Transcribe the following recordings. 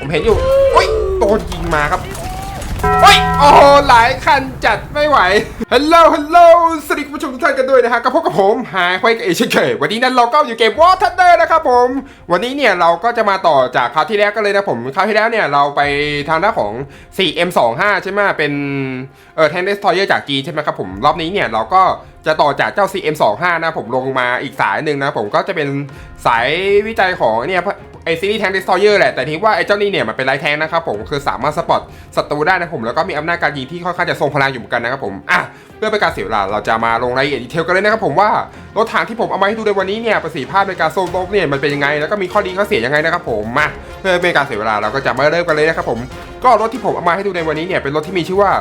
ผมเห็นอยู่อุ้ยโดนยิงมาครับโอ้ยโอ้โหหลายคันจัดไม่ไหว ฮัลโหล ฮัลโหล สวัสดีคุณผู้ชมทุกท่านกันด้วยนะฮะกับพวกกับผมหายควายกับเอเชเคยวันนี้นั้นเราก็อยู่เกมวอร์ทันเดอร์นะครับผม วันนี้เนี่ยเราก็จะมาต่อจากคราวที่แล้วกันเลยนะผม คราวที่แล้วเนี่ยเราไปทางด้านของ 4M25 ใช่ไหมเป็นเออแทนเดสทอยเยอร์จากจีใช่ไหมครับผม รอบนี้เนี่ยเราก็จะต่อจากเจ้า CM25 นะผมลงมาอีกสายหนึ่งนะผมก็จะเป็นสายวิจัยของเนี่ย ไอซีรีส์แทงดิสทอยเยอร์แหละ แต่ทีว่าไอเจ้านี่เนี่ยมันเป็นไลท์แทงนะครับผมคือสามารถสปอตศัตรูได้นะผม แล้วก็มีอำนาจการยิงที่ค่อนข้างจะทรงพลังอยู่เหมือนกันนะครับผมอะเพื่อเป็นการเสียเวลาเราจะมาลงรายละเอียดดีเทลกันเลยนะครับผมว่ารถถังที่ผมเอามาให้ดูในวันนี้เนี่ยประสิทธิภาพในการโซลบเนี่ยมันเป็นยังไง แล้วก็มีข้อดีข้อเสียยังไงนะครับผมมาเพื่อเป็นการเสียเวลาเราก็จะมาเริ่มกันเลยนะครับผมก็รถที่ผมเอามาให้ดูในวันนี้เนี่ยเป็นรถที่มีชื่อว่า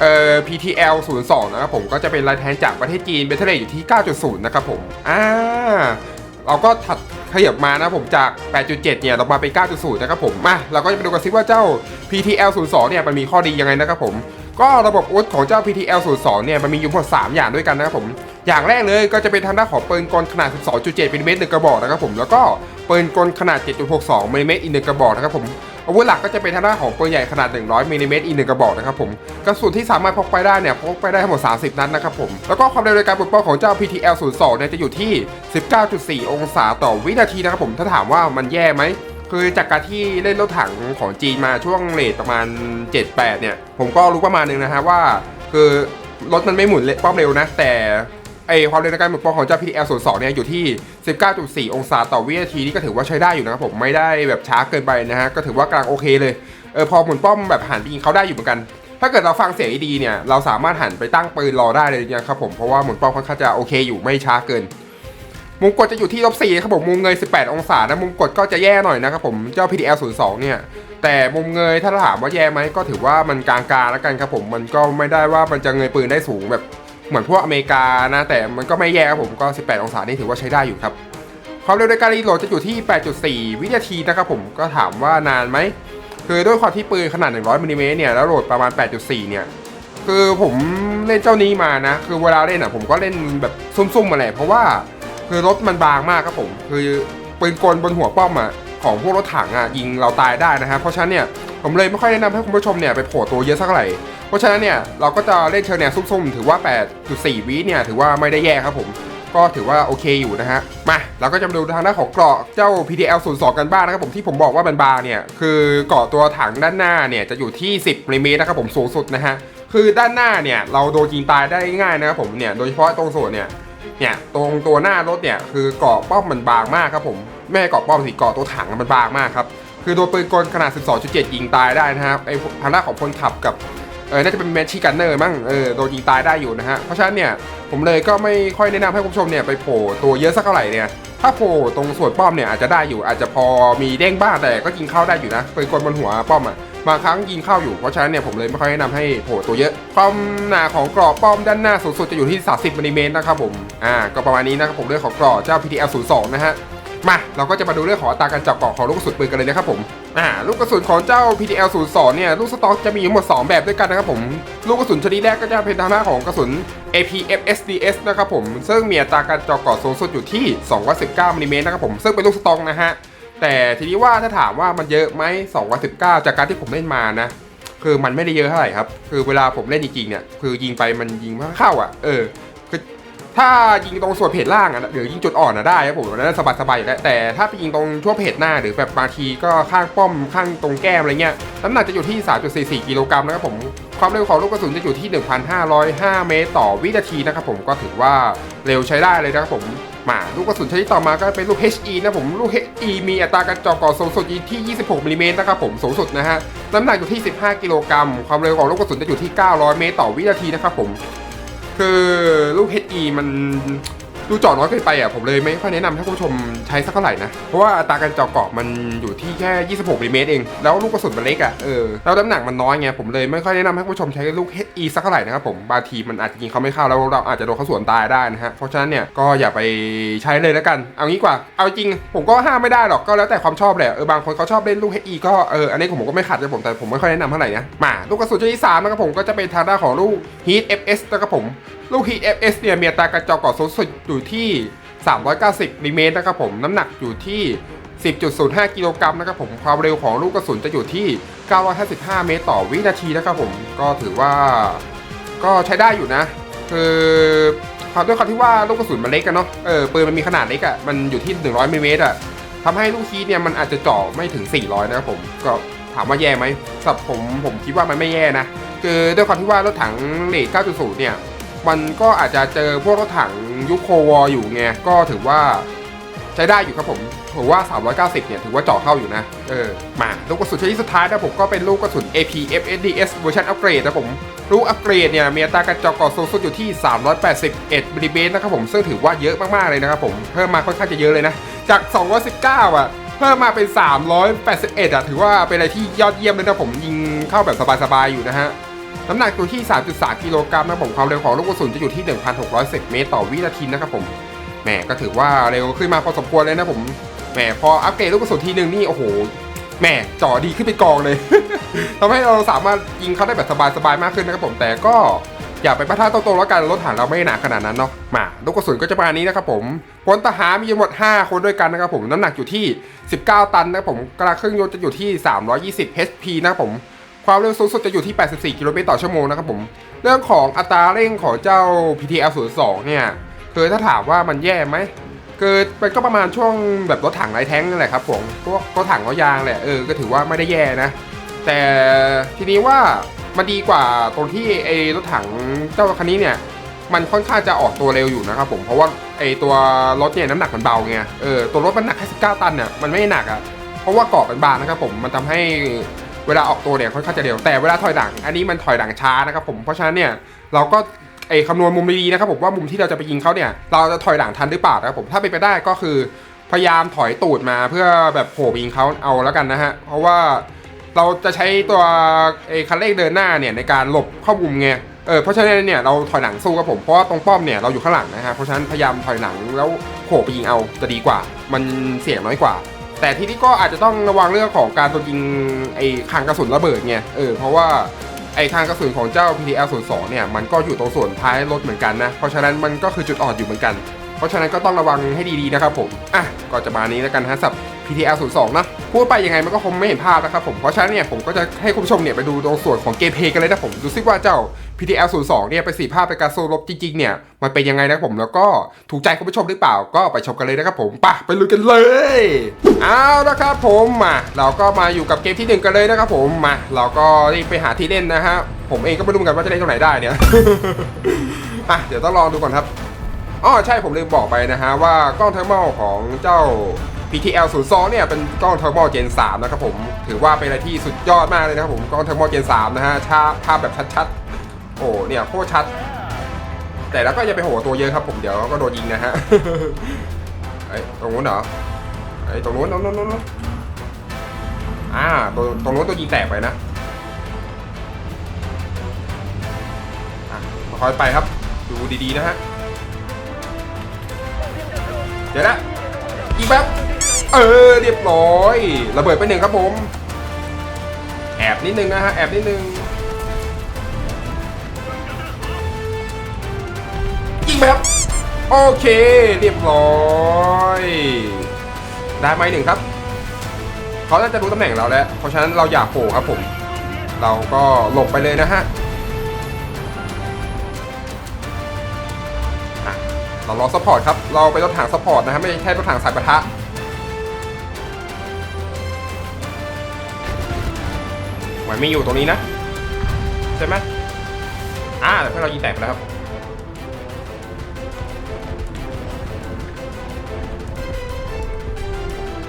เอ่อ PTL 02นะครับผมก็จะเป็นลายแทนจากประเทศจีนเบทเทเลอยู่ที่ 9.0 นะครับผมอ่าเราก็ถัด ขยับมานะผมจาก 8.7 เนี่ยลงมาเป็น 9.0 นะครับผมมาเราก็จะไปดูกันซิว่าเจ้า PTL 02เนี่ยมันมีข้อดียังไงนะครับผมก็ระบบอุดของเจ้า PTL 02เนี่ยมันมีอยู่ทั้งหมด3อย่างด้วยกันนะครับผมอย่างแรกเลยก็จะเป็นทางด้านของปืนกลขนาด 12.7มิลลิเมตรหนึ่งกระบอกนะครับผมแล้วก็ปืนกลขนาด 7.62มิลลิเมตรอีกหนึ่งกระบอกนะครับผม อาวุธหลักก็จะเป็นทางด้านของปืนใหญ่ขนาด 100มิลลิเมตรอีกหนึ่งกระบอกนะครับผมกระสุนที่สามารถพกไปได้เนี่ยพกไปได้ทั้งหมด 30 นัดนะครับผมแล้วก็ความเร็วในการปลดปล่อยของเจ้า PTL 02เนี่ยจะอยู่ที่ 19.4 องศาต่อวินาทีนะครับผมถ้าถามว่ามันแย่ไหมคือจากการที่เล่นรถถังของจีนมาช่วงเลทประมาณ 7-8 เนี่ย ผมก็รู้ประมาณนึงนะฮะว่า คือรถมันไม่หมุนเป้อมเร็วนะ แต่ ไอความเร็วในการหมุนป้อมของเจ้า PTL 02เนี่ยอยู่ที่ 19.4 องศาต่อวินาทีนี่ก็ถือว่าใช้ได้อยู่นะครับผมไม่ได้แบบช้าเกินไปนะฮะก็ถือว่ากลังโอเคเลยเออพอหมุนป้อมแบบหันไปยิงเขาได้อยู่เหมือนกัน ถ้าเกิดเราฟังเสียงดีเนี่ยเราสามารถหันไปตั้งปืนรอได้เลยนะครับผมเพราะว่าหมุนป้อมค่อนข้างจะโอเคอยู่ไม่ช้าเกินมุมกดจะอยู่ที่ลบ4ครับผมมุมเงย 18 องศานะมุมกดก็จะแย่หน่อยนะครับผมเจ้า PDL 02เนี่ยแต่มุมเงยถ้าถามว่าแย่ไหมก็ถือว่ามันกลางๆแล้วกันครับผมมันก็ไม่ได้ว่ามันจะเงยปืนได้สูงแบบ เหมือนพวกอเมริกานะ แต่มันก็ไม่แย่ครับผมก็ 18 องศานี่ถือว่าใช้ได้อยู่ครับ ความเร็วในการรีโหลดจะอยู่ที่ 8.4 วินาทีนะครับผมก็ถามว่านานไหมคือด้วยความที่ปืนขนาด 100มิลลิเมตรเนี่ยแล้วโหลดประมาณ 8.4 เนี่ยคือผมเล่นเจ้านี้มานะ คือเวลาเล่นอะผมก็เล่นแบบซุ่มๆมาแหละเพราะว่าคือรถมันบางมากครับผม คือปืนกลบนหัวป้อมอะของพวกรถถังอะยิงเราตายได้นะครับเพราะฉะนั้นเนี่ยผมเลยไม่ค่อยแนะนำให้คุณผู้ชมเนี่ยไปโผล่ตัวเยอะสักเท่าไหร่ เพราะฉะนั้นเนี่ยเราก็จะเล่นเชิงแนวซุ่มๆถือว่า 8.4 วิเนี่ยถือว่าไม่ได้แย่ครับผม ก็ถือว่าโอเคอยู่นะฮะ มาเราก็จะมาดูทางด้านของเกราะเจ้า PTL 02 กันบ้างนะครับผมที่ผมบอกว่ามันบางเนี่ยคือเกราะตัวถังด้านหน้าเนี่ยจะอยู่ที่ 10มิลลิเมตรนะครับผมสูงสุดนะฮะคือด้านหน้าเนี่ยเราโดนยิงตายได้ง่ายนะครับผมเนี่ยโดยเฉพาะตรงส่วนเนี่ยเนี่ยตรงตัวหน้ารถเนี่ยคือเกราะป้อมมันบางมากครับผมไม่ใช่เกราะป้อมสิเกราะตัวถังมันบางมากครับคือโดนปืนกลขนาด 12.7 ยิงตายได้นะครับไอ้ทางด้านของคนขับกับ เออน่าจะเป็นแมชชีกันเนอร์มั้งเออโดนยิงตายได้อยู่นะฮะเพราะฉะนั้นเนี่ยผมเลยก็ไม่ค่อยแนะนำให้คุณผู้ชมเนี่ยไปโผล่ตัวเยอะสักเท่าไหร่เนี่ยถ้าโผล่ตรงส่วนป้อมเนี่ยอาจจะได้อยู่อาจจะพอมีเด้งบ้างแต่ก็ยิงเข้าได้อยู่นะปืนกลบนหัวป้อมอะบางครั้งยิงเข้าอยู่เพราะฉะนั้นเนี่ยผมเลยไม่ค่อยแนะนำให้โผล่ตัวเยอะ ความหนาของกรอบป้อมด้านหน้าสูงสุดจะอยู่ที่ 30มิลลิเมตรนะครับผมอ่าก็ประมาณนี้นะครับผมเรื่องของกรอบเจ้า PTL 02นะฮะ มาเราก็จะมาดูเรื่องของอัตราการจับเกาะของลูกกระสุนปืนกันเลยนะครับผมอ่าลูกกระสุนของเจ้า PTL 02เนี่ยลูกสต็อกจะมีทั้งหมด 2 แบบด้วยกันนะครับผมลูกกระสุนชนิดแรกก็จะเป็นทางด้านของกระสุน APFSDS นะครับผมซึ่งมีอัตราการจาะเกาะสูงสุดอยู่ที่219มิลลิเมตรนะครับผมซึ่งเป็นลูกสต็อกนะฮะแต่ทีนี้ว่าถ้าถามว่ามันเยอะไหม219 จากการที่ผมเล่นมานะคือมันไม่ได้เยอะเท่าไหร่ครับคือเวลาผมเล่นจริงๆเนี่ยคือยิงไปมันยิงไม่เข้าอะเออ ถ้ายิงตรงส่วนเพจล่างอะหรือยิงจุดอ่อนอะได้ครับผมนั้นสบายๆอยู่แล้วแต่ถ้าไปยิงตรงทั่วเพจหน้าหรือแบบบางทีก็ข้างป้อมข้างตรงแก้มอะไรเงี้ยน้ำหนักจะอยู่ที่ 3.44 กิโลกรัมนะครับผมความเร็วของลูกกระสุนจะอยู่ที่ 1,505 เมตรต่อวินาทีนะครับผมก็ถือว่าเร็วใช้ได้เลยนะครับผมมาลูกกระสุนชนิดต่อมาก็เป็นลูก HE นะผมลูก HE มีอัตราการเจาะก่อสูงสุดที่ 26มิลลิเมตรนะครับผมสูงสุดนะฮะน้ำหนักอยู่ที่ 15 กิโลกรัมความเร็วของลูกกระสุนจะอยู่ที่ 900 เมตรต่อวินาทีนะครับผม คือลูก HE มัน ดูเจาะน้อยเกินไปอะผมเลยไม่ค่อยแนะนำให้คุณผู้ชมใช้สักเท่าไหร่นะ เพราะว่าอัตราการเจาะเกาะมันอยู่ที่แค่ 26มิลลิเมตรเอง แล้วลูกกระสุนมันเล็กอะเออแล้วน้ำหนักมันน้อยไงผมเลยไม่ค่อยแนะนำให้คุณผู้ชมใช้ลูก HE สักเท่าไหร่นะครับผมบางทีมันอาจจะยิงเขาไม่เข้าแล้วเราอาจจะโดนเขาสวนตายได้นะฮะเพราะฉะนั้นเนี่ยก็อย่าไปใช้เลยแล้วกัน เอางี้กว่าเอาจริง ผมก็ห้ามไม่ได้หรอกก็แล้วแต่ความชอบแหละเออบางคนเขาชอบเล่นลูก HE ก็เอออันนี้ผมก็ไม่ขัดนะผมแต่ผมไม่ค่อยแนะนำเท่าไหร่นะมาลูกกระสุนชนิดที่สามนะครับผมก็จะเป็นทางด้านของลูก Heat FS นะครับผมลูก Heat FS เนี่ยมีอัตราการเจาะกาะสูงสุดอยู่ที่ 390มิลลิเมตรนะครับผมน้ำหนักอยู่ที่ 10.05 กิโลกรัมนะครับผมความเร็วของลูกกระสุนจะอยู่ที่ 955 เมตรต่อวินาทีนะครับผมก็ถือว่าก็ใช้ได้อยู่นะ คือความด้วยความที่ว่าลูกกระสุนมันเล็กกันเนาะเออปืนมันมีขนาดเล็กอะ่ะมันอยู่ที่ 100มิลลิเมตรอะทำให้ลูกคีเนี่ยมันอาจจะเจ่อไม่ถึง 400 นะครับผมก็ถามว่าแย่ไหมสำหรับผมผมคิดว่ามันไม่แย่นะ คือด้วยความที่ว่ารถถังเลท9.0 เนี่ย มันก็อาจจะเจอพวกรถถังยุคโควออยู่ไงก็ถือว่าใช้ได้อยู่ครับผมถือว่า 390 เนี่ย ถือว่าเจาะเข้าอยู่นะ เออ มาลูกกระสุนชนิดสุดท้ายนะผมก็เป็นลูกกระสุน AP FSDS เวอร์ชันอัปเกรดนะผม ลูกอัปเกรดเนี่ย มีอัตราการเจาะก่อสูงสุดอยู่ที่ 381มิลลิเมตรนะครับผม ซึ่งถือว่าเยอะมาก ๆ เลยนะครับผม เพิ่มมาค่อนข้างจะเยอะเลยนะ จาก 219 อะ เพิ่มมาเป็น 381 อะ ถือว่าเป็นอะไรที่ยอดเยี่ยมเลยนะผม ยิงเข้าแบบสบาย ๆ อยู่นะฮะ น้ำหนักอยู่ที่ 3.3 กิโลกรัมนะครับผมความเร็วของลูกกระสุนจะอยู่ที่ 1,610 เมตรต่อวินาทีนะครับผมแหมก็ถือว่าเร็วขึ้นมาพอสมควรเลยนะผมแหมพออัปเกรดลูกกระสุนทีหนึ่งนี่โอ้โหแหมจ่อดีขึ้นไปกองเลยทำให้เราสามารถยิงเขาได้แบบสบายๆมากขึ้นนะครับผมแต่ก็อย่าไปประท่าตรงๆแล้วกันรถถังเราไม่หนาขนาดนั้นเนาะมาลูกกระสุนก็จะประมาณนี้นะครับผมพลทหารมีทั้งหมด 5 คนด้วยกันนะครับผมน้ำหนักอยู่ที่ 19 ตันนะครับผมกระเครื่องยนต์จะอยู่ที่ 320 HP นะครับผม ความเร็วสูงสุดจะอยู่ที่ 84 กิโลเมตรต่อชั่วโมงนะครับผม เรื่องของอัตราเร่งของเจ้า PTL 02เนี่ยคือถ้าถามว่ามันแย่ไหมคือมันก็ประมาณช่วงแบบรถถังไรแท้งนั่นแหละครับผมพวกรถถังล้อยางแหละเออก็ถือว่าไม่ได้แย่นะ แต่ทีนี้ว่ามันดีกว่าตรงที่ไอ้รถถังเจ้าคันนี้เนี่ยมันค่อนข้างจะออกตัวเร็วอยู่นะครับผมเพราะว่าไอ้ตัวรถเนี่ยน้ำหนักมันเบาไงเออตัวรถมันหนักแค่19ตันเนี่ยมันไม่หนักอะ่ะเพราะว่าเกาะเป็นบางนะครับผมมันทำให้ เวลาออกตัวเนี่ยค่อนข้างจะเร็ว แต่เวลาถอยหลัง อันนี้มันถอยหลังช้านะครับผมเพราะฉะนั้นเนี่ยเราก็ไอ้คำนวณมุมดีๆนะครับผมว่ามุมที่เราจะไปยิงเขาเนี่ยเราจะถอยหลังทันหรือเปล่านะครับผมถ้าเป็นไปได้ก็คือ พยายามถอยตูดมาเพื่อแบบโผล่ยิงเขาเอาแล้วกันนะฮะเพราะว่าเราจะใช้ตัวไอ้คันเร่งเดินหน้าเนี่ยในการหลบเข้ามุมไงเออเพราะฉะนั้นเนี่ยเราถอยหลังสู้ครับผมเพราะว่าตรงป้อมเนี่ยเราอยู่ข้างหลังนะฮะเพราะฉะนั้นพยายามถอยหลังแล้วโผล่ไปยิงเอาจะดีกว่า มันเสี่ยงน้อยกว่า แต่ที่นี้ก็อาจจะต้องระวังเรื่องของการตัวยิงไอ้คางกระสุนระเบิดไงเออเพราะว่าไอ้คางกระสุนของเจ้า PTL 02เนี่ยมันก็อยู่ตรงส่วนท้ายรถเหมือนกันนะ เพราะฉะนั้นมันก็คือจุดอ่อนอยู่เหมือนกัน เพราะฉะนั้นก็ต้องระวังให้ดีๆนะครับผมอะก็จะมานี้แล้วกันฮะสับ PTL 02นะพูดไปยังไงมันก็คงไม่เห็นภาพนะครับผมเพราะฉะนั้นเนี่ยผมก็จะให้คุณผู้ชมเนี่ยไปดูตรงส่วนของเกมเพลย์กันเลยนะผมดูซิว่าเจ้า PTL 02เนี่ยไปสิทธิภาพในการสู้รบจริงๆเนี่ยมันเป็นยังไงนะผมแล้วก็ถูกใจคุณผู้ชมหรือเปล่าก็ไปชมกันเลยนะครับผมไปไปลุยกันเลยเอาละครับผมมาเราก็มาอยู่กับเกมที่หนึ่งกันเลยนะครับผมมาเราก็รีบไปหาที่เล่นนะฮะผมเองก็ไม่รู้เหมือนกันว่าจะเล่นตรงไหนได้เนี่ยอะเดี๋ยวต้องลองดูก่อนครับอ๋อใช่ผมลืมบอกไปนะฮะว่ากล้องเทอร์โมของเจ้า PTL 0 2เนี่ยเป็นกล้องเทอร์โมเจน3นะครับผม ถือว่าเป็นอะไรที่สุดยอดมากเลยนะครับผมกล้องเทอร์โมเจน3นะฮะชาภาพแบบชัดๆ โอ้เนี่ยโคตรชัด แต่แล้วก็อย่าไปโหตัวเยอะครับผมเดี๋ยวก็โดนยิงนะฮะไอ้ตรงนู้นเหรอไอ้ตรงนู้นตรงนู้นตรงนู้นอ่าตรงตรงนู้นตัวยิงแตกไปนะอะคอยไปครับ ดูดีๆนะฮะ เดี๋ยวนะ อีกแป๊บ เออ เรียบร้อย ระเบิดไปหนึ่งครับผม แอบนิดนึงนะฮะ แอบนิดนึงยิงไปครับ โอเค เรียบร้อย ได้ไหมหนึ่งครับ เขาน่าจะรู้ตำแหน่งเราแล้ว เพราะฉะนั้นเราอย่าโผล่ครับผม เราก็หลบไปเลยนะฮะ เรารอซัพพอร์ตครับ เราไปรถถังซัพพอร์ตนะฮะไม่ใช่รถถังสายปะทะเหมือนมีอยู่ตรงนี้นะ ใช่ไหมอ่าแต่เพื่อนเรายิงแตกไปแล้วครับ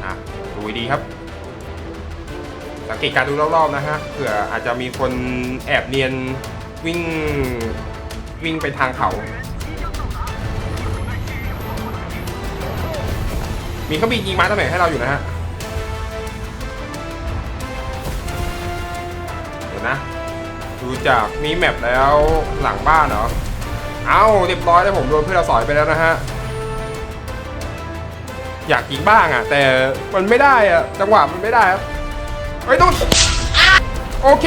อะดูดีครับ สังเกตการดูรอบๆนะฮะเผื่ออาจจะมีคนแอบเนียนวิ่งวิ่งไปทางเขา มีเครื่องบินยิงมาตำแหน่งให้เราอยู่นะฮะเดี๋ยวนะดูจากมีแมปแล้วหลังบ้านเหรอเอ้าเรียบร้อยแล้วผมโดนเพื่อนเราสอยไปแล้วนะฮะอยากยิงบ้างอะ แต่มันไม่ได้อะจังหวะมันไม่ได้ครับเฮ้ยนู่นอะโอเค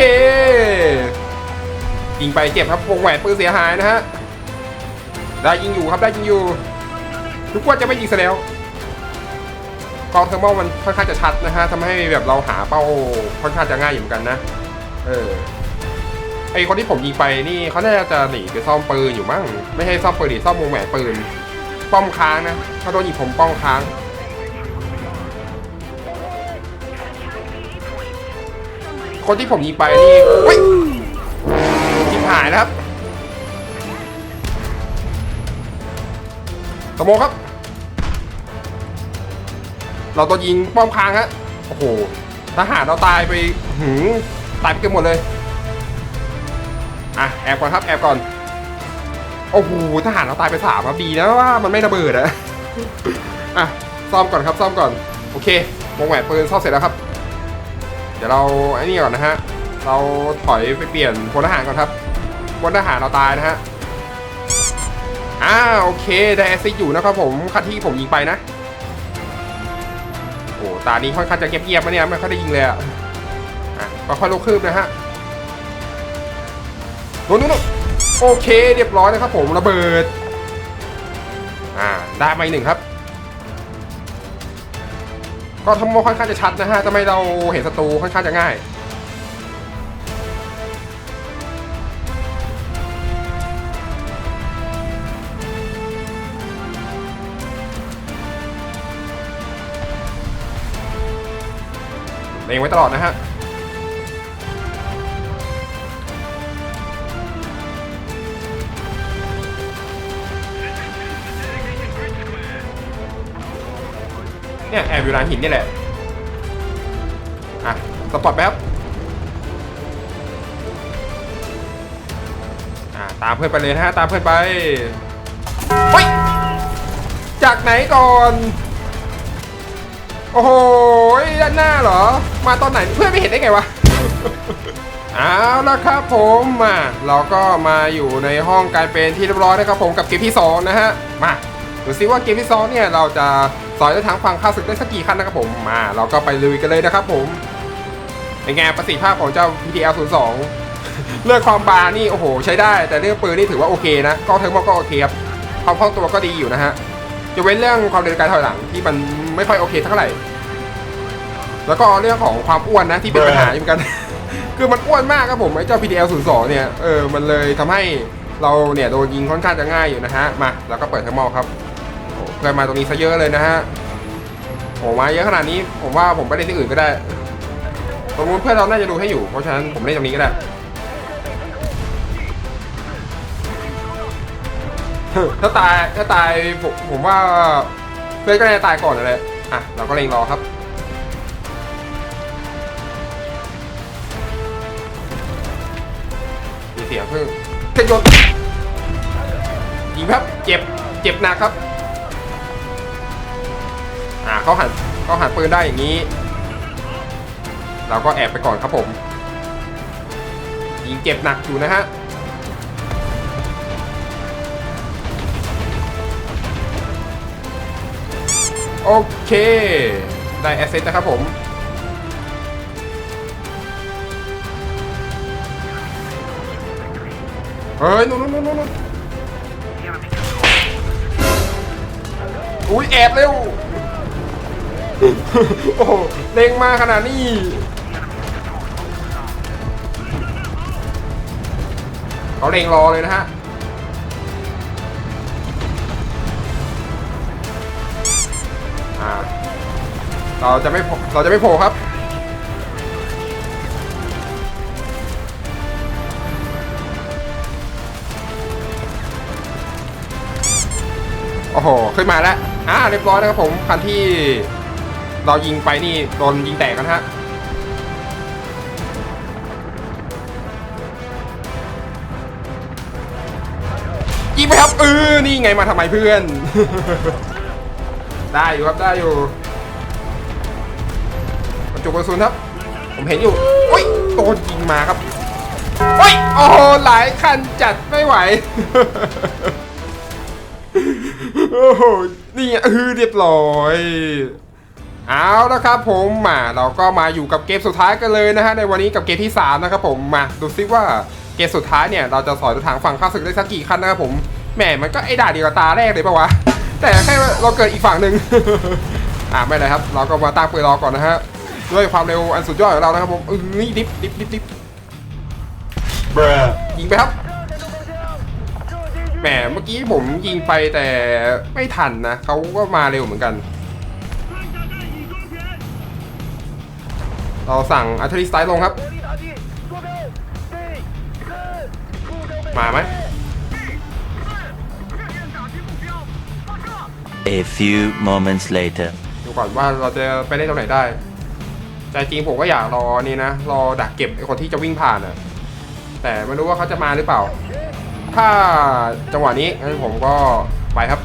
ยิงไปเจ็บครับวงแหวนปืนเสียหายนะฮะได้ยิงอยู่ครับได้ยิงอยู่ทุกว่าจะไม่ยิงซะแล้ว กล้องเทอร์โมมันค่อนข้างจะชัดนะฮะทำให้แบบเราหาเป้าค่อนข้างจะง่ายอยู่เหมือนกันนะ เออไอคนที่ผมยิงไปนี่เขาน่าจะหนีไปซ่อมปืนอยู่มั้งไม่ให้ซ่อมปืนดิซ่อมวงแหวนปืน ป้อมค้างนะถ้าโดนยิงผมป้อมค้างคนที่ผมยิงไปนี่เฮ้ยยิงหายแล้วครับสโมองครับ เราตัวยิงป้อมค้างฮะโอ้โหทหารเราตายไปหืมตายไปเกือบหมดเลยอะแอบก่อนครับแอบก่อนโอ้โหทหารเราตายไปสามครับดีนะว่ามันไม่ระเบิดอะอะซ่อมก่อนครับซ่อมก่อนโอเควงแหวนปืนซ่อมเสร็จแล้วครับ เดี๋ยวเราไอ้นี่ก่อนนะฮะเราถอยไปเปลี่ยนพลทหารก่อนครับพลทหารเราตายนะฮะอ่าโอเคไดแอซิดอยู่นะครับผมคันที่ผมยิงไปนะ ตานี้ค่อนข้างจะเงียบๆนะเนี่ยไม่ค่อยได้ยิงเลยอะอะค่อยลงคืบนะฮะโน่นนู่นโอเคเรียบร้อยนะครับผมระเบิด อ่าได้มาอีกหนึ่งครับ ก็ทำโมค่อนข้างจะชัดนะฮะทำไมเราเห็นศัตรูค่อนข้างจะง่าย เล็งไว้ตลอดนะฮะเนี่ยแอบอยู่หลังหินนี่แหละ อะสปอตแป๊บ อะตามเพื่อนไปเลยนะฮะ ตามเพื่อนไป เฮ้ย จากไหนก่อน อ้โหด้านหน้าเหรอ มาตอนไหนเพื่อนไม่เห็นได้ไงวะเอาละครับผมมาเราก็มาอยู่ในห้องการเป็นที่เรียบร้อยนะครับผมกับเกมที่สองนะฮะ มาดูซิว่าเกมที่สองเนี่ยเราจะสอยได้ทางฝั่งข้าศึกได้สักกี่คันนะครับผมมา เราก็ไปลุยกันเลยนะครับผมเป็นไงประสิทธิภาพของเจ้า PTL 02เรื่องความบานี่โอ้โห ใช้ได้ แต่เรื่องปืนนี่ถือว่าโอเคนะก็เทอร์โมก็โอเคครับความคล่องตัวก็ดีอยู่นะฮะ จะเว้นเรื่องความเร็วการถอยหลังที่มันไม่ค่อยโอเคเท่าไหร่ แล้วก็เรื่องของความอ้วนนะที่เป็นปัญหาอยู่เหมือนกัน คือมันอ้วนมากครับผมไอ้เจ้า PDL 0 2เนี่ยเออมันเลยทำให้เราเนี่ยโดนยิงค่อนข้างจะง่ายอยู่นะฮะมาแล้วก็เปิดเทอร์โมครับโอ้เพื่อนมาตรงนี้ซะเยอะเลยนะฮะโอ้มาเยอะขนาดนี้ผมว่าผมไปเล่นที่อื่นก็ได้ตรงนู้นเพื่อนเราน่าจะดูให้อยู่เพราะฉะนั้นผมเล่นตรงนี้ก็ได้ ถ้าตายถ้าตายผมผมว่าเพื่อนก็จะตายก่อนเลยอะเราก็เล็งรอครับมีเสียงเพิ่งเทคโยนยิงครับเจ็บเจ็บหนักครับ อ่าเขาหันเขาหันปืนได้อย่างนี้ เราก็แอบไปก่อนครับผมยิงเจ็บหนักอยู่นะฮะ โอเค ได้แอสเซทนะครับผม เฮ้ยนู่นนู่นนู่นอุ้ยแอบเร็ว โอ้โหเล็งมาขนาดนี้เขาเล็งรอเลยนะฮะ เราจะไม่เราจะไม่โผล่ครับ โอ้โห ขึ้นมาแล้ว อ่า เรียบร้อยนะครับผม คันที่เรายิงไปนี่โดนยิงแตกกันฮะยิงไปครับเออนี่ไงมาทำไมเพื่อน ได้อยู่ครับได้อยู่ จุกกระสุนครับ ผมเห็นอยู่โอ้ยโดนยิงมาครับโอ้ยโอ้โหหลายคันจัดไม่ไหวโอ้โหนี่ไงเออเรียบร้อยเอาละครับผมมาเราก็มาอยู่กับเกมสุดท้ายกันเลยนะฮะในวันนี้กับเกมที่ 3 นะครับผมมาดูซิว่าเกมสุดท้ายเนี่ยเราจะสอยทางฝั่งข้าศึกได้สักกี่คันนะครับผมแหมมันก็ไอ้ด่าเดียวกับตาแรกเลยปะวะแต่แค่เราเกิดอีกฝั่งหนึ่งอ่าไม่เลยครับ เราก็มาตั้งปืนรอก่อนนะฮะ ด้วยความเร็วอันสุดยอดของเรานะครับผมเออนี่ดิฟดิฟดิฟดิฟ Bruh. ยิงไปครับแหมเมื่อกี้ผมยิงไปแต่ไม่ทันนะเขาก็มาเร็วเหมือนกัน เราสั่งอัลเทอร์สไตล์ลงครับ มาไหม A few moments later. ดูก่อนว่าเราจะไปได้ตรงไหนได้ ใจจริงผมก็อยากรอนี่นะ รอดักเก็บไอ้คนที่จะวิ่งผ่านอะแต่ไม่รู้ว่าเขาจะมาหรือเปล่า ถ้าจังหวะนี้งั้นผมก็ไปครับ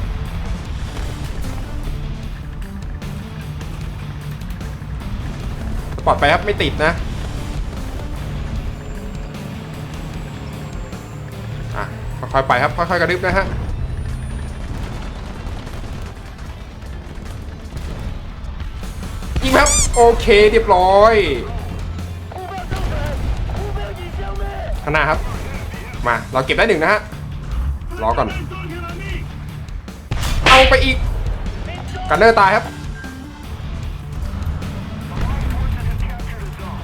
ปลอดไปครับไม่ติดนะอะค่อยๆไปครับค่อยๆกระดึบนะฮะ ยิงครับ โอเคเรียบร้อยข้างหน้าครับ มาเราเก็บได้หนึ่งนะฮะรอก่อน เอาไปอีก กันเนอร์ตายครับ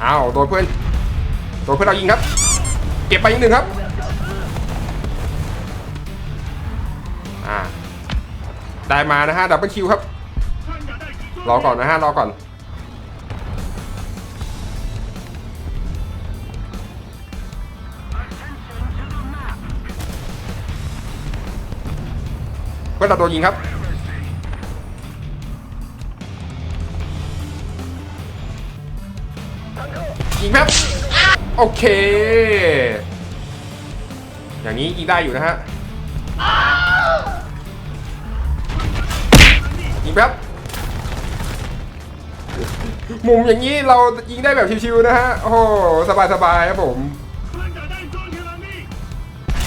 อ้าวโดนเพื่อนโดนเพื่อนเรายิงครับ เก็บไปอีกหนึ่งครับอ่าได้มานะฮะดับเบิลคิวครับ รอก่อนนะฮะรอก่อน เพื่อนเราโดนยิงครับ ยิงครับ โอเค อย่างนี้ยิงได้อยู่นะฮะ ยิงครับ มุมอย่างนี้เรายิงได้แบบชิวๆนะฮะ โอ้โห สบายๆครับผม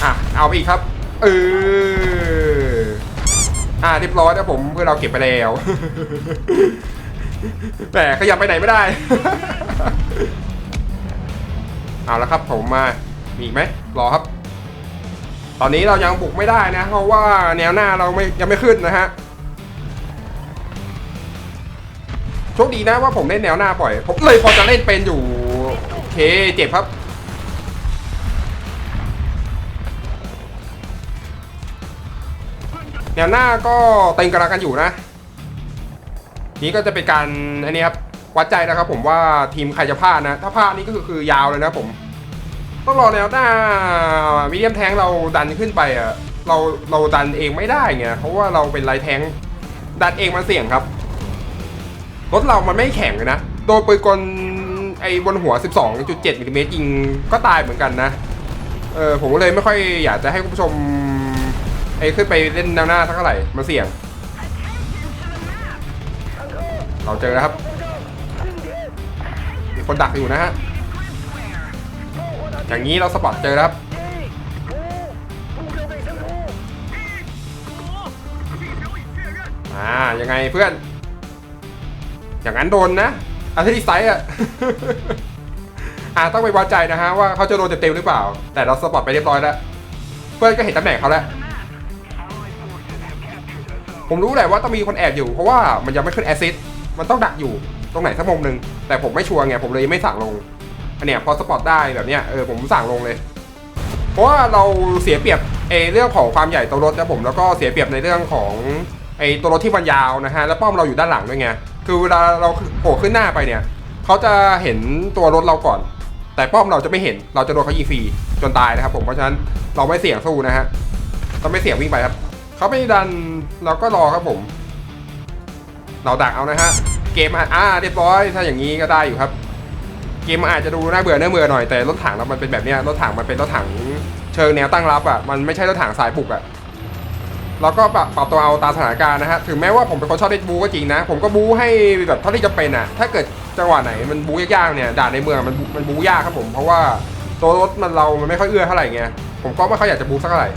อะ เอาไปอีกครับ เออ อะเรียบร้อยนะผมเพื่อเราเก็บไปแล้ว แต่ขยับไปไหนไม่ได้ เอาละครับผมมา มีอีกไหมรอครับ ตอนนี้เรายังบุกไม่ได้นะ เพราะว่าแนวหน้าเราไม่ยังไม่ขึ้นนะฮะโชคดีนะว่าผมเล่นแนวหน้าปล่อย ผมเลยพอจะเล่นเป็นอยู่ โอเค เจ็บครับ แนวหน้าก็เต็งกำลังกันอยู่นะ นี้ก็จะเป็นการอันนี้ครับวัดใจนะครับผมว่าทีมใครจะพลาดนะ ถ้าพลาดนี่ก็คือคือยาวเลยนะผมต้องรอแนวหน้ามีเดียมแทงเราดันขึ้นไปอะเราเราดันเองไม่ได้ไงเพราะว่าเราเป็นไลท์แทงดันเองมันเสี่ยงครับรถเรามันไม่แข็งเลยนะโดนปืนกลไอ้บนหัว 12.7มิลลิเมตรยิงก็ตายเหมือนกันนะเออผมเลยไม่ค่อยอยากจะให้คุณผู้ชม อ้ขึ้นไปเล่นแนวหน้าสักเท่าไหร่มันเสี่ยง เราเจอแล้วครับ มีคนดักอยู่นะฮะ อย่างนี้เราสปอตเจอแล้วครับอ่ายังไงเพื่อน อย่างนั้นโดนนะอาร์ทอรี่ไซส์อะอ่าต้องไปวัดใจนะฮะว่าเขาจะโดนเต็มๆหรือเปล่า แต่เราสปอตไปเรียบร้อยแล้ว เพื่อนก็เห็นตำแหน่งเขาแล้ว ผมรู้แหละว่าต้องมีคนแอบอยู่เพราะว่ามันยังไม่ขึ้นแอซิดมันต้องดักอยู่ตรงไหนสักมุมหนึ่งแต่ผมไม่ชัวร์ไงผมเลยไม่สั่งลงอันเนี้ยพอสปอตได้แบบเนี้ยเออผมสั่งลงเลย เพราะว่าเราเสียเปรียบเออเรื่องของความใหญ่ตัวรถนะผมแล้วก็เสียเปรียบในเรื่องของไอตัวรถที่มันยาวนะฮะแล้วป้อมเราอยู่ด้านหลังด้วยไงคือเวลาเราโผล่ขึ้นหน้าไปเนี่ยเขาจะเห็นตัวรถเราก่อน แต่ป้อมเราจะไม่เห็นเราจะโดนเขายิงฟรีจนตายนะครับผมเพราะฉะนั้นเราไม่เสี่ยงสู้นะฮะเราไม่เสี่ยงวิ่งไปครับ เขาไม่ดันเราก็รอครับผม เราดักเอานะฮะ เกมอ่าเรียบร้อย ถ้าอย่างนี้ก็ได้อยู่ครับ เกมอาจจะดูน่าเบื่อน่าเบื่อหน่อยแต่รถถังเรามันเป็นแบบนี้รถถังมันเป็นรถถังเชิงแนวตั้งรับอะมันไม่ใช่รถถังสายบุกอะเราก็ปรับปรับตัวเอาตามสถานการณ์นะฮะถึงแม้ว่าผมเป็นคนชอบเล่นบูก็จริงนะ ผมก็บูให้แบบเท่าที่จะเป็นอะ ถ้าเกิดจังหวะไหนมันบูยากๆเนี่ยด่านในเมืองมันบูมันบูยากครับผม เพราะว่าตัวรถมันเรามันไม่ค่อยเอื้อเท่าไหร่ไงผมก็ไม่ค่อยอยากจะบูสักเท่าไหร่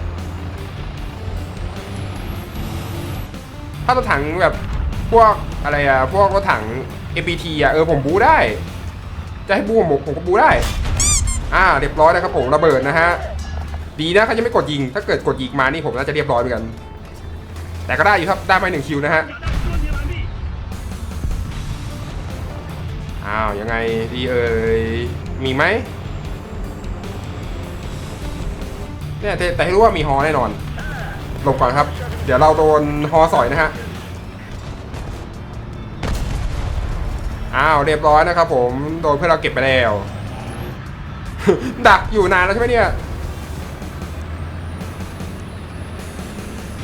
ถ้ารถถังแบบพวกอะไรอะพวกรถถัง MBT อะเออผมบูได้ จะให้บูผมผมก็บูได้ อ่าเรียบร้อยแล้วครับผมระเบิดนะฮะดีนะเขายังไม่กดยิง ถ้าเกิดกดยิงมานี่ผมน่าจะเรียบร้อยเหมือนกัน แต่ก็ได้อยู่ครับได้ไปหนึ่งคิวนะฮะอ้าวยังไงดีเอ่ยมีไหมเนี่ยแต่แต่ให้รู้ว่ามีฮอแน่นอนหลบก่อนครับ เดี๋ยวเราโดนฮอสอยนะฮะ อ้าวเรียบร้อยนะครับผม โดนเพื่อนเราเก็บไปแล้ว ดักอยู่นานแล้วใช่ไหมเนี่ย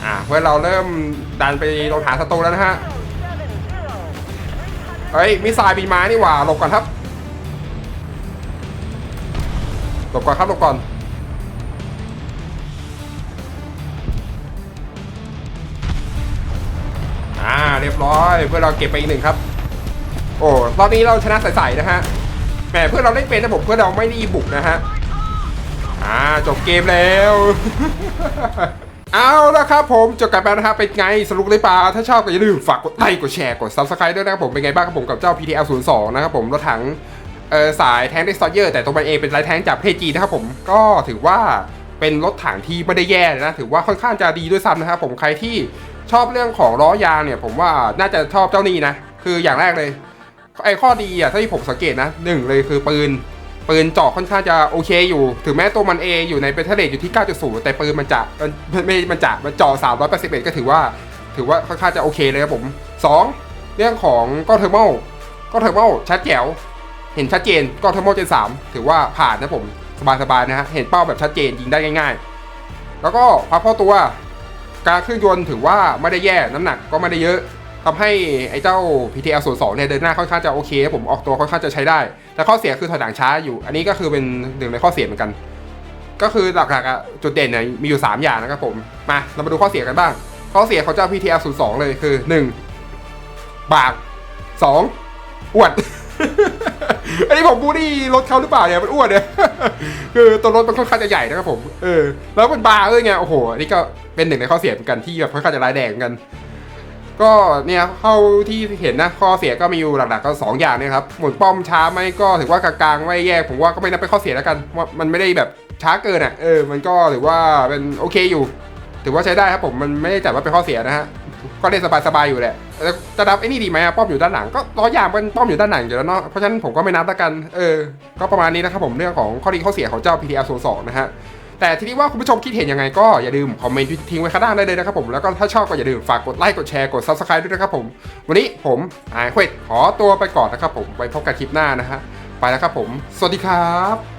อ่าเพื่อนเราเริ่มดันไปลงฐานศัตรูแล้วนะฮะ เฮ้ยมิสไซล์บินมานี่หว่าหลบก่อนครับหลบก่อนครับหลบก่อน ร้อย เพื่อนเราเก็บไปอีกหนึ่งครับ โอ้รอบนี้เราชนะใสๆนะฮะแหมเพื่อนเราเล่นเป็นนะผมเพื่อนเราไม่ได้บุกนะฮะอ่าจบเกมแล้วเอาละครับผมจบกันไปนะครับเป็นไงสรุปเลยป่าถ้าชอบก็อย่าลืมฝากกดไลค์กดแชร์กด subscribe ด้วยนะครับผมเป็นไงบ้างครับผมกับเจ้า PTL 02นะครับผมรถถังเออสายแทงเดสตอเยอร์แต่ตัวมันเองเป็นไลท์แทงจากเพจีนะครับผมก็ถือว่าเป็นรถถังที่ไม่ได้แย่นะ ถือว่าค่อนข้างจะดีด้วยซ้ำนะครับผมใครที่ ชอบเรื่องของล้อยางเนี่ย ผมว่าน่าจะชอบเจ้านี้นะ คืออย่างแรกเลย ไอ้ข้อดีอะถ้าที่ผมสังเกตนะหนึ่งเลยคือปืน ปืนเจาะค่อนข้างจะโอเคอยู่ ถึงแม้ตัวมันเองอยู่ในเบเทเลอยู่ที่ 9.0 แต่ปืนมันจะมันไม่มันจะมันเจาะ381 ก็ถือว่า ถือว่าค่อนข้างจะโอเคเลยครับผม 2 เรื่องของก้อนเทอร์โมก้อนเทอร์โมชัดแจ๋วเห็นชัดเจนก้อนเทอร์โมเจน3ถือว่าผ่านนะผมสบายๆนะฮะเห็นเป้าแบบชัดเจนยิงได้ง่าย ๆ แล้วก็ความพอตัว การเครื่องยนต์ถือว่าไม่ได้แย่น้ำหนักก็ไม่ได้เยอะทำให้ไอ้เจ้า PTL 0 2เนี่ยเดินหน้าค่อนข้างจะโอเค ผมออกตัวค่อนข้างจะใช้ได้ แต่ข้อเสียคือถอยหลังช้าอยู่ อันนี้ก็คือเป็นหนึ่งในข้อเสียเหมือนกัน ก็คือหลักๆอะจุดเด่นเนี่ยมีอยู่ 3 อย่างนะครับผมมาเรามาดูข้อเสียกันบ้าง ข้อเสียของเจ้า PTL 0 2เลยคือ 1 บาก 2อ้วน อันนี้ผมบูลลี่รถเขาหรือเปล่าเนี่ยมันอ้วนเนี่ยคือตัวรถมันค่อนข้างจะใหญ่นะครับผมเออแล้วมันบาร์เอ้ยไงโอ้โหอันนี้ก็เป็นหนึ่งในข้อเสียเหมือนกันที่แบบค่อนข้างจะร้ายแรงเหมือนกัน ก็เนี่ยเข้าที่เห็นนะข้อเสียก็มีอยู่หลักๆก็สองอย่างเนี่ยครับหมุนป้อมช้าไหมก็ถือว่ากลางๆไม่แย่ผมว่าก็ไม่นับเป็นข้อเสียแล้วกันว่ามันไม่ได้แบบช้าเกินอะเออมันก็ถือว่าเป็นโอเคอยู่ ถือว่าใช้ได้ครับผมมันไม่ได้จัดว่าเป็นข้อเสียนะฮะ ก็เล่นสบายๆอยู่แหละแล้วจะนับไอ้นี่ดีไหมอะป้อมอยู่ด้านหลังก็ล้อยางมันป้อมอยู่ด้านหลังอยู่แล้วเนาะเพราะฉะนั้นผมก็ไม่นับแล้วกันเออก็ประมาณนี้นะครับผมเรื่องของข้อดีข้อเสียของเจ้า PTR 02นะฮะแต่ทีนี้ว่าคุณผู้ชมคิดเห็นยังไงก็อย่าลืมคอมเมนต์ทิ้งไว้ข้างล่างได้เลยนะครับผมแล้วก็ถ้าชอบก็อย่าลืมฝากกดไลค์กดแชร์กด subscribe ด้วยนะครับผมวันนี้ผมไอายเควดขอตัวไปก่อนนะครับผมไว้พบกันคลิปหน้านะฮะไปแล้วครับผม สวัสดีครับ